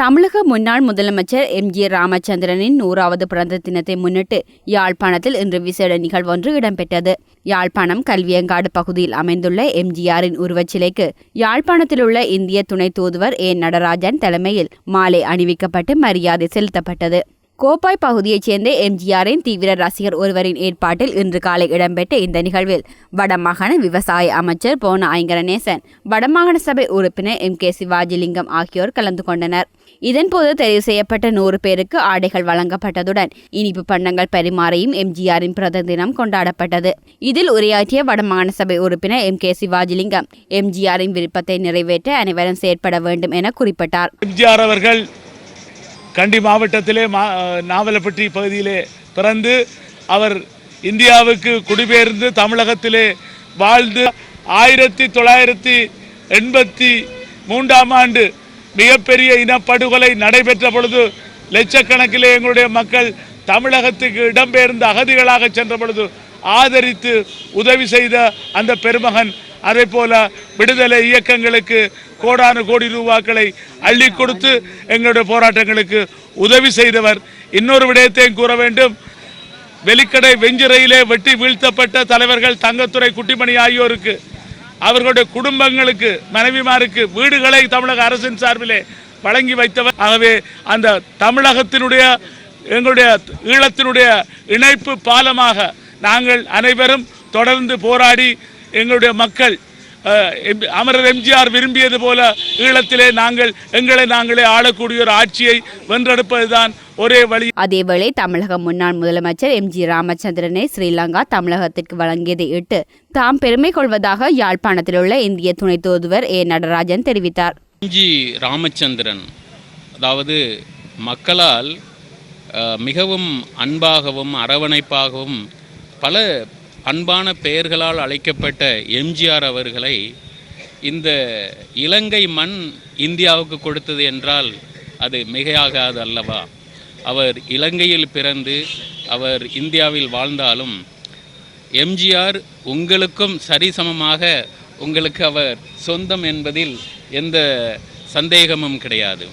தமிழக முன்னாள் முதலமைச்சர் எம் ஜி ராமச்சந்திரனின் நூறாவது பிறந்த தினத்தை முன்னிட்டு யாழ்ப்பாணத்தில் இன்று விசேட நிகழ்வு ஒன்று இடம்பெற்றது. யாழ்ப்பாணம் கல்வியங்காடு பகுதியில் அமைந்துள்ள எம்ஜிஆரின் உருவச்சிலைக்கு யாழ்ப்பாணத்தில் உள்ள இந்திய துணை தூதுவர் ஏ நடராஜன் தலைமையில் மாலை அணிவிக்கப்பட்டு மரியாதை செலுத்தப்பட்டது. கோப்பாய் பகுதியைச் சேர்ந்த எம்ஜிஆரின் தீவிர ரசிகர் ஒருவரின் ஏற்பாட்டில் இன்று காலை இடம்பெற்ற இந்த நிகழ்வில் வடமாகாண விவசாய அமைச்சர் போன ஐங்கரநேசன் வடமாகாண சபை உறுப்பினர் எம் கே சிவாஜிலிங்கம் ஆகியோர் கலந்து கொண்டனர். இதன்போது தெரிவு செய்யப்பட்ட நூறு பேருக்கு ஆடைகள் வழங்கப்பட்டதுடன் இனிப்பு பண்டங்கள் பரிமாறியும் எம்ஜிஆரின் பிறந்த தினம் கொண்டாடப்பட்டது. இதில் உரையாற்றிய வடமாகாண சபை உறுப்பினர் எம் கே சிவாஜிலிங்கம் எம்ஜிஆரின் விருப்பத்தை நிறைவேற்ற அனைவரும் செயற்பட வேண்டும் என குறிப்பிட்டார். எம்ஜிஆர் அவர்கள் கண்டி மாவட்டத்திலே மா நாவலப்பட்டி பகுதியிலே பிறந்து அவர் இந்தியாவுக்கு குடிபெயர்ந்து தமிழகத்திலே வாழ்ந்து ஆயிரத்தி தொள்ளாயிரத்தி எண்பத்தி மூன்றாம் ஆண்டு மிகப்பெரிய இனப்படுகொலை நடைபெற்ற பொழுது லட்சக்கணக்கிலே எங்களுடைய மக்கள் தமிழகத்துக்கு இடம்பெயர்ந்து அகதிகளாக சென்ற பொழுது ஆதரித்து உதவி செய்த அந்த பெருமகன் அதே போல விடுதலை இயக்கங்களுக்கு கோடானு கோடி ரூபாக்களை அள்ளி கொடுத்து எங்களுடைய போராட்டங்களுக்கு உதவி செய்தவர். இன்னொரு விடயத்தையும் கூற வேண்டும். வெலிக்கடை வெஞ்சிரையிலே வெட்டி வீழ்த்தப்பட்ட தலைவர்கள் தங்கத்துறை குட்டிமணி ஆகியோருக்கு அவர்களுடைய குடும்பங்களுக்கு மனைவிமாருக்கு வீடுகளை தமிழக அரசின் சார்பிலே வழங்கி வைத்தவர். ஆகவே அந்த தமிழகத்தினுடைய எங்களுடைய ஈழத்தினுடைய இணைப்பு பாலமாக நாங்கள் அனைவரும் தொடர்ந்து போராடி எங்களுடைய மக்கள் எம்- அமரர் எம்ஜிஆர் விரும்பியது போல ஈழத்திலே நாங்கள் எங்களை நாங்களே ஆளக்கூடிய ஒரு ஆட்சியை வென்றெடுப்பதுதான் ஒரே வழி. அதேவேளை தமிழக முன்னாள் முதலமைச்சர் எம் ஜி ராமச்சந்திரனை ஸ்ரீலங்கா தமிழகத்திற்கு வழங்கியதை இட்டு தாம் பெருமை கொள்வதாக யாழ்ப்பாணத்தில் உள்ள இந்திய துணை தூதுவர் ஏ. நடராஜன் தெரிவித்தார். எம்ஜி ராமச்சந்திரன் அதாவது மக்களால் மிகவும் அன்பாகவும் அரவணைப்பாகவும் பல அன்பான பெயர்களால் அழைக்கப்பட்ட எம்ஜிஆர் அவர்களை இந்த இலங்கை மண் இந்தியாவுக்கு கொடுத்தது என்றால் அது மிகையாகாது அல்லவா? அவர் இலங்கையில் பிறந்து அவர் இந்தியாவில் வாழ்ந்தாலும் எம்ஜிஆர் உங்களுக்கும் சரிசமமாக உங்களுக்கு அவர் சொந்தம் என்பதில் எந்த சந்தேகமும் கிடையாது.